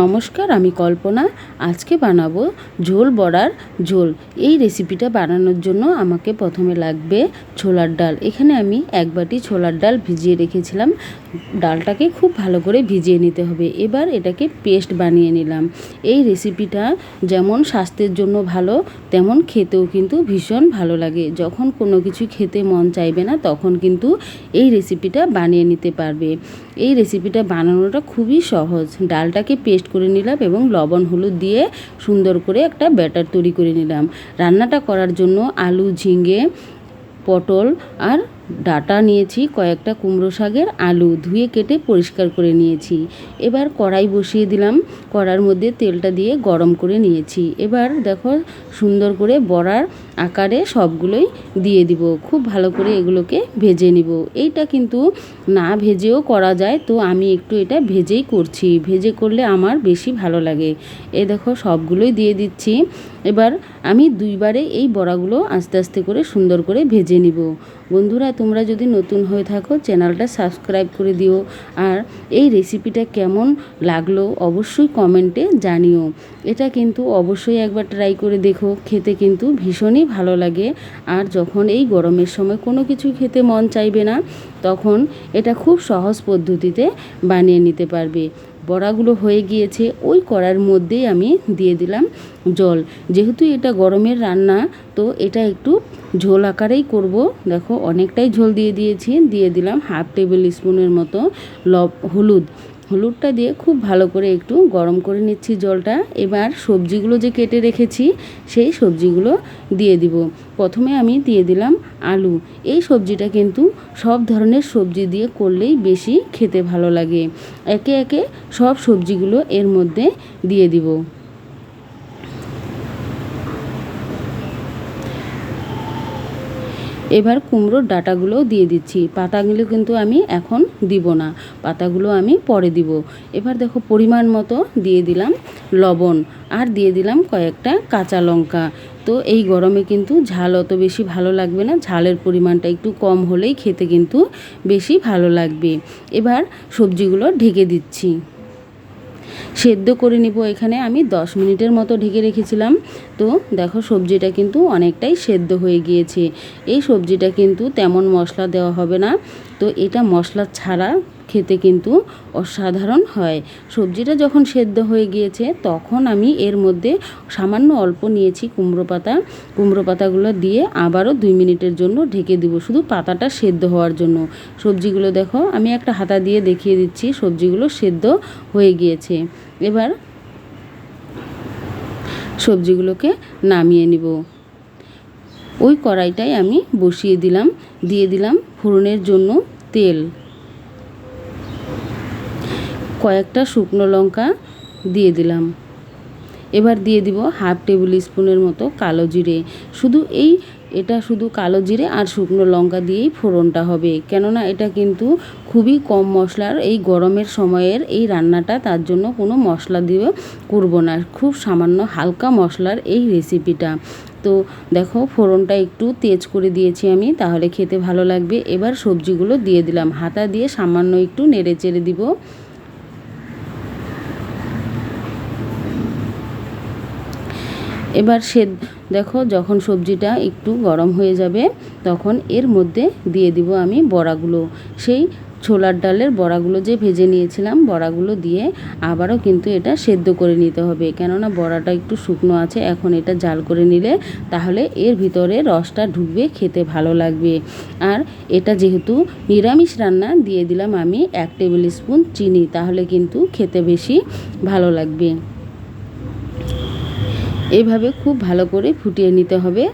নমস্কার, আমি কল্পনা। আজকে বানাবো ঝোল বড়ার ঝোল। এই রেসিপিটা বানানোর জন্য আমাকে প্রথমে লাগবে ছোলার ডাল। এখানে আমি এক বাটি ছোলার ডাল ভিজিয়ে রেখেছিলাম। ডালটাকে খুব ভালো করে ভিজিয়ে নিতে হবে। এবার এটাকে পেস্ট বানিয়ে নিলাম। এই রেসিপিটা যেমন স্বাস্থ্যের জন্য ভালো, তেমন খেতেও কিন্তু ভীষণ ভালো লাগে। যখন কোনো কিছু খেতে মন চাইবে না, তখন কিন্তু এই রেসিপিটা বানিয়ে নিতে পারবে। এই রেসিপিটা বানানোটা খুবই সহজ। ডালটাকে পেস্ট করে নিলাম এবং লবণ, হলুদ দিয়ে সুন্দর করে একটা ব্যাটার তৈরি করে নিলাম। রান্নাটা করার জন্য আলু, ঝিঙে, পটল আর ডাটা নিয়েছি, কয়েকটা কুমড়ো শাকের আলু ধুয়ে কেটে পরিষ্কার করে নিয়েছি। এবার কড়াই বসিয়ে দিলাম, কড়ার মধ্যে তেলটা দিয়ে গরম করে নিয়েছি। এবার দেখো, সুন্দর করে বড়ার আকারে সবগুলোই দিয়ে দিব। খুব ভালো করে এগুলোকে ভেজে নিব। এইটা কিন্তু না ভেজেও করা যায়, তো আমি একটু এটা ভেজেই করছি। ভেজে করলে আমার বেশি ভালো লাগে। এ দেখো, সবগুলোই দিয়ে দিচ্ছি। এবার আমি দুইবারে এই বড়াগুলো আস্তে আস্তে করে সুন্দর করে ভেজে নিব। বন্ধুরা তোমরা যদি নতুন হয়ে থাকো, চ্যানেলটা সাবস্ক্রাইব করে দিও। আর এই রেসিপিটা কেমন লাগল অবশ্যই কমেন্টে জানিও। এটা কিন্তু অবশ্যই একবার ট্রাই করে দেখো, খেতে কিন্তু ভীষণই ভালো লাগে। আর যখন এই গরমের সময় কোনো কিছু খেতে মন চাইবে না, তখন এটা খুব সহজ পদ্ধতিতে বানিয়ে নিতে পারবে। বড়াগুলো হয়ে গিয়েছে, ওই কড়ার মধ্যেই আমি দিয়ে দিলাম জল। যেহেতু এটা গরমের রান্না, তো এটা একটু ঝোল আকারেই করব। দেখো, অনেকটাই ঝোল দিয়ে দিয়েছি। দিয়ে দিলাম হাফ টেবিল স্পুনের মতো লব, হলুদ। হলুদটা দিয়ে খুব ভালো করে একটু গরম করে নিচ্ছি জলটা। এবার সবজিগুলো যে কেটে রেখেছি, সেই সবজিগুলো দিয়ে দিব। প্রথমে আমি দিয়ে দিলাম আলু। এই সবজিটা কিন্তু সব ধরনের সবজি দিয়ে করলেই বেশি খেতে ভালো লাগে। একে একে সব সবজিগুলো এর মধ্যে দিয়ে দিব। এবার কুমড়োর ডাটাগুলো দিয়ে দিচ্ছি। পাতাগুলো কিন্তু আমি এখন দিব না। পাতাগুলো আমি পরে দিব। এবার দেখো পরিমাণ মতো দিয়ে দিলাম লবণ আর দিয়ে দিলাম কয়েকটা কাঁচা লঙ্কা। তো এই গরমে কিন্তু ঝাল অত বেশি ভালো লাগবে না। ঝালের পরিমাণটা একটু কম হলেই খেতে কিন্তু বেশি ভালো লাগবে। এবার সবজিগুলো ঢেকে দিচ্ছি। সেদ্ধ করে নিব এখানে। আমি দশ মিনিটের মতো ঢেকে রেখেছিলাম। তো দেখো সবজিটা কিন্তু অনেকটাই সেদ্ধ হয়ে গিয়েছে। এই সবজিটা কিন্তু তেমন মশলা দেওয়া হবে না। তো এটা মশলা ছাড়া খেতে কিন্তু অসাধারণ হয়। সবজিটা যখন সেদ্ধ হয়ে গিয়েছে, তখন আমি এর মধ্যে সামান্য অল্প নিয়েছি কুমড়ো পাতা। কুমড়ো পাতাগুলো দিয়ে আবারও দুই মিনিটের জন্য ঢেকে দিব, শুধু পাতাটা সেদ্ধ হওয়ার জন্য। সবজিগুলো দেখো, আমি একটা হাতা দিয়ে দেখিয়ে দিচ্ছি, সবজিগুলো সেদ্ধ হয়ে গিয়েছে। এবার সবজিগুলোকে নামিয়ে নিব। ওই কড়াইটাই আমি বসিয়ে দিলাম, দিয়ে দিলাম ফোড়নের জন্য তেল। কয়েকটা শুকনো লঙ্কা দিয়ে দিলাম। এবার দিয়ে দিব হাফ টেবিল স্পুনের মতো কালো জিরে। শুধু এই, এটা শুধু কালো জিরে আর শুকনো লঙ্কা দিয়েই ফোড়নটা হবে। কেননা এটা কিন্তু খুবই কম মশলার, এই গরমের সময়ের এই রান্নাটা তার জন্য কোনো মশলা দিয়ে করব না। খুব সামান্য হালকা মশলার এই রেসিপিটা। তো দেখো, ফোড়নটা একটু তেজ করে দিয়েছি আমি, তাহলে খেতে ভালো লাগবে। এবার সবজিগুলো দিয়ে দিলাম। হাতা দিয়ে সামান্য একটু নেড়ে চেড়ে দিব। এবার সে, দেখো যখন সবজিটা একটু গরম হয়ে যাবে, তখন এর মধ্যে দিয়ে দিব আমি বড়াগুলো। সেই ছোলার ডালের বড়াগুলো যে ভেজে নিয়েছিলাম, বড়াগুলো দিয়ে আবারও কিন্তু এটা সেদ্ধ করে নিতে হবে। কেননা বড়াটা একটু শুকনো আছে, এখন এটা জাল করে নিলে তাহলে এর ভিতরে রসটা ঢুকবে, খেতে ভালো লাগবে। আর এটা যেহেতু নিরামিষ রান্না, দিয়ে দিলাম আমি এক টেবিল স্পুন চিনি, তাহলে কিন্তু খেতে বেশি ভালো লাগবে। এইভাবে খুব ভালো করে ফুটিয়ে নিতে হবে।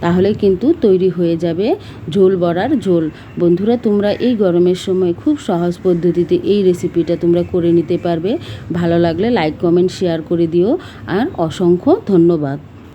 তাহলে কিন্তু তৈরি হয়ে যাবে ঝোল বড়ার ঝোল। বন্ধুরা, তোমরা এই গরমের সময় খুব সহজ পদ্ধতিতে এই রেসিপিটা তোমরা করে নিতে পারবে। ভালো লাগলে লাইক কমেন্ট শেয়ার করে দিও। আর অসংখ্য ধন্যবাদ।